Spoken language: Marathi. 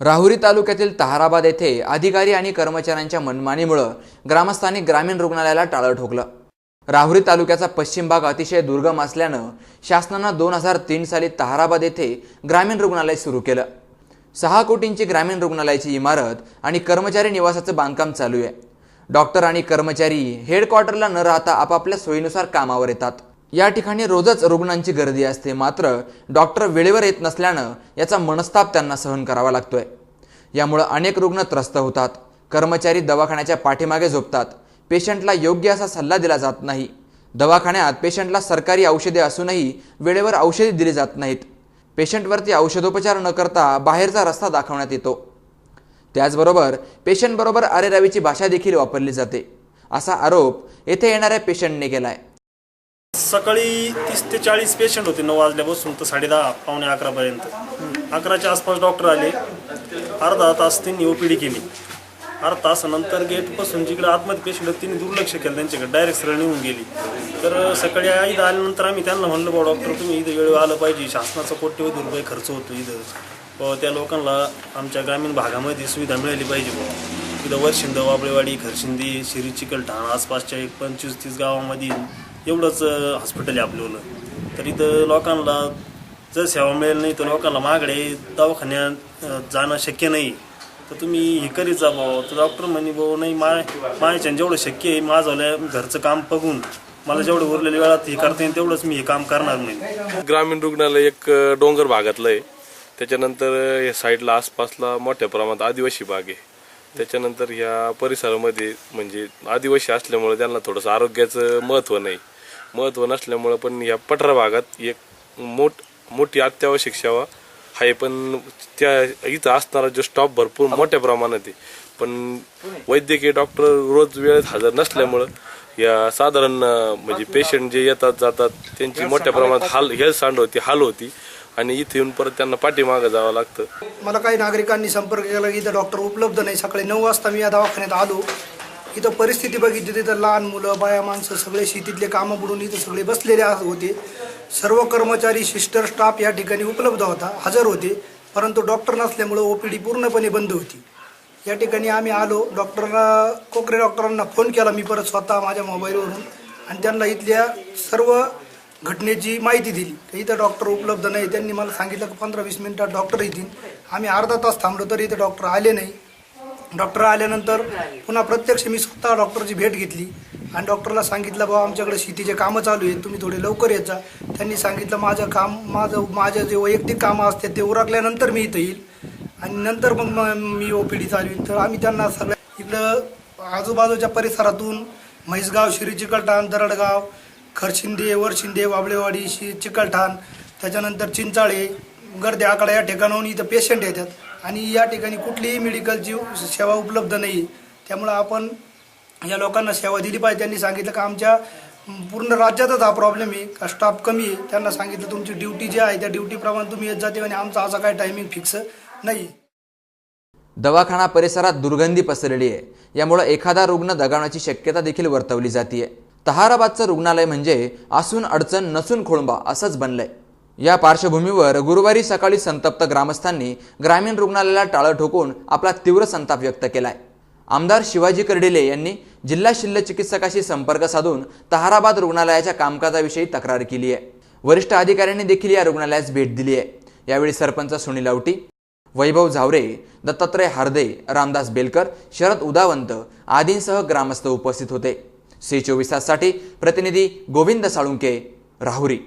राहुरी तालुक्यातील तहाराबाद येथे अधिकारी आणि कर्मचाऱ्यांच्या मनमानीमुळं ग्रामस्थांनी ग्रामीण रुग्णालयाला टाळं ठोकलं. राहुरी तालुक्याचा पश्चिम भाग अतिशय दुर्गम असल्यानं शासनानं दोन हजार तीन साली तहाराबाद येथे ग्रामीण रुग्णालय सुरू केलं. सहा कोटींची ग्रामीण रुग्णालयाची इमारत आणि कर्मचारी निवासाचं बांधकाम चालू आहे. डॉक्टर आणि कर्मचारी हेडक्वार्टरला न राहता आपापल्या सोयीनुसार कामावर येतात. या ठिकाणी रोजच रुग्णांची गर्दी असते. मात्र डॉक्टर वेळेवर येत नसल्यानं याचा मनस्ताप त्यांना सहन करावा लागतोय. यामुळं अनेक रुग्ण त्रस्त होतात. कर्मचारी दवाखान्याच्या पाठीमागे झोपतात. पेशंटला योग्य असा सल्ला दिला जात नाही. दवाखान्यात पेशंटला सरकारी औषधे असूनही वेळेवर औषधे दिली जात नाहीत. पेशंटवरती औषधोपचार न करता बाहेरचा रस्ता दाखवण्यात येतो. त्याचबरोबर पेशंटबरोबर अरेरावीची भाषा देखील वापरली जाते. असा आरोप येथे येणाऱ्या पेशंटने केला आहे सकाळी तीस ते चाळीस पेशंट होते नऊ वाजल्यापासून तर साडेदहा पावणे अकरापर्यंत अकराच्या आसपास डॉक्टर आले. अर्धा तास त्यांनी ओपीडी केली. अर्धा तासानंतर गेटपासून जिकडे आतमध्ये पेशंट होते त्यांनी दुर्लक्ष केलं. त्यांच्याकडे डायरेक्ट सरळ निघून गेली. तर सकाळी इथं आल्यानंतर आम्ही त्यांना म्हणलं बा डॉक्टर तुम्ही इथं वेळ आलं पाहिजे. शासनाचा कोट्यवधी रुपये खर्च होतो इथं. त्या लोकांना आमच्या ग्रामीण भागामध्ये सुविधा मिळाली पाहिजे बुवा. इथं वरशिंद वाबळेवाडी खरशिंदी शिरी चिकलठाण आसपासच्या एक पंचवीस तीस गावामध्ये एवढंच हॉस्पिटल आहे आपलं. तर इथं लोकांना जर सेवा मिळेल नाही तर लोकांना मागडे दवाखान्यात जाणं शक्य नाही. तर तुम्ही हे करीत जा भाऊ. तर डॉक्टर म्हणे भाऊ नाही माय मायाच्यानं जेवढं शक्य आहे माझं घरचं काम बघून मला जेवढं उरलेल्या वेळात हे करता येईल तेवढंच मी हे काम करणार नाही ग्रामीण रुग्णालय एक डोंगर भागातलं आहे. त्याच्यानंतर या साईडला आसपासला मोठ्या प्रमाणात आदिवासी भाग आहे. त्याच्यानंतर ह्या परिसरामध्ये म्हणजे आदिवासी असल्यामुळे त्यांना थोडंसं आरोग्याचं महत्त्व नाही. महत्त्व नसल्यामुळं पण या पठार भागात एक मोठ मोठी अत्यावश्यक सेवा आहे. पण त्या इथं असणारा जो स्टॉप भरपूर मोठ्या प्रमाणात आहे. पण वैद्यकीय डॉक्टर रोज वेळेत हजर नसल्यामुळं या साधारण म्हणजे पेशंट जे येतात जातात त्यांची मोठ्या प्रमाणात हाल हेल्थ सांड होती हाल होती. आणि इथे येऊन परत त्यांना पाठीमागं जावं लागतं. मला काही नागरिकांनी संपर्क केला की इथं डॉक्टर उपलब्ध नाही. सकाळी नऊ वाजता मी या दवाखान्यात आलो. इथं परिस्थिती बघितली तिथं लहान मुलं बाया माणसं सगळे शेतीतले कामं बुडून इथं सगळे बसलेले होते. सर्व कर्मचारी सिस्टर स्टाफ या ठिकाणी उपलब्ध होता हजर होते. परंतु डॉक्टर नसल्यामुळं ओ पी डी पूर्णपणे बंद होती. या ठिकाणी आम्ही आलो. डॉक्टरना कोकरे डॉक्टरांना फोन केला. मी परत स्वतः माझ्या मोबाईलवरून आणि त्यांना इथल्या सर्व घटनेची माहिती दिली. की इथं डॉक्टर उपलब्ध नाही. त्यांनी मला सांगितलं की पंधरा वीस मिनिटात डॉक्टर येतील. आम्ही अर्धा तास थांबलो तरी इथं डॉक्टर आले नाही. डॉक्टर आल्यानंतर पुन्हा प्रत्यक्ष मी स्वतः डॉक्टरची भेट घेतली. आणि डॉक्टरला सांगितलं बाबा आमच्याकडे शेतीचे कामं चालू आहेत तुम्ही थोडे लवकर येत जा. त्यांनी सांगितलं माझं काम माझं माझं जे वैयक्तिक कामं असते ते उरकल्यानंतर मी इथं येईल. आणि नंतर मग मी ओ पी डी चालवीन तर आम्ही त्यांना सगळ्या इकडं आजूबाजूच्या परिसरातून म्हैसगाव शिरी चिकलठाण दरडगाव खरशिंदे वरशिंदे वाबळेवाडी शि चिकलठाण त्याच्यानंतर चिंचाळे गर्दे आकडा या ठिकाणाहून इथं पेशंट येतात. आणि या ठिकाणी कुठलीही मेडिकलची सेवा उपलब्ध नाही. त्यामुळं आपण या लोकांना सेवा दिली पाहिजे. त्यांनी सांगितलं का आमच्या पूर्ण राज्यातच हा प्रॉब्लेम आहे. का स्टाफ कमी आहे? त्यांना सांगितलं तुमची ड्युटी जी आहे त्या ड्युटीप्रमाणे तुम्ही येत जाते आणि आमचा असा काय टायमिंग फिक्स नाही. दवाखाना परिसरात दुर्गंधी पसरलेली आहे. यामुळं एखादा रुग्ण दगावण्याची शक्यता देखील वर्तवली जाते तहाराबादचं रुग्णालय म्हणजे असून अडचण नसून खोळंबा असंच बनलंय. या पार्श्वभूमीवर गुरुवारी सकाळी संतप्त ग्रामस्थांनी ग्रामीण रुग्णालयाला टाळं ठोकून आपला तीव्र संताप व्यक्त केलाय. आमदार शिवाजी कर्डिले यांनी जिल्हा शल्य चिकित्सकाशी संपर्क साधून तहाराबाद रुग्णालयाच्या कामकाजाविषयी तक्रार केली आहे. वरिष्ठ अधिकाऱ्यांनी देखील या रुग्णालयास भेट दिली आहे. यावेळी सरपंच सुनील आवटी वैभव झावरे दत्तात्रय हार्दे रामदास बेलकर शरद उदावंत आदींसह ग्रामस्थ उपस्थित होते. सी चोवीस ताससाठी प्रतिनिधी गोविंद साळुंके राहुरी.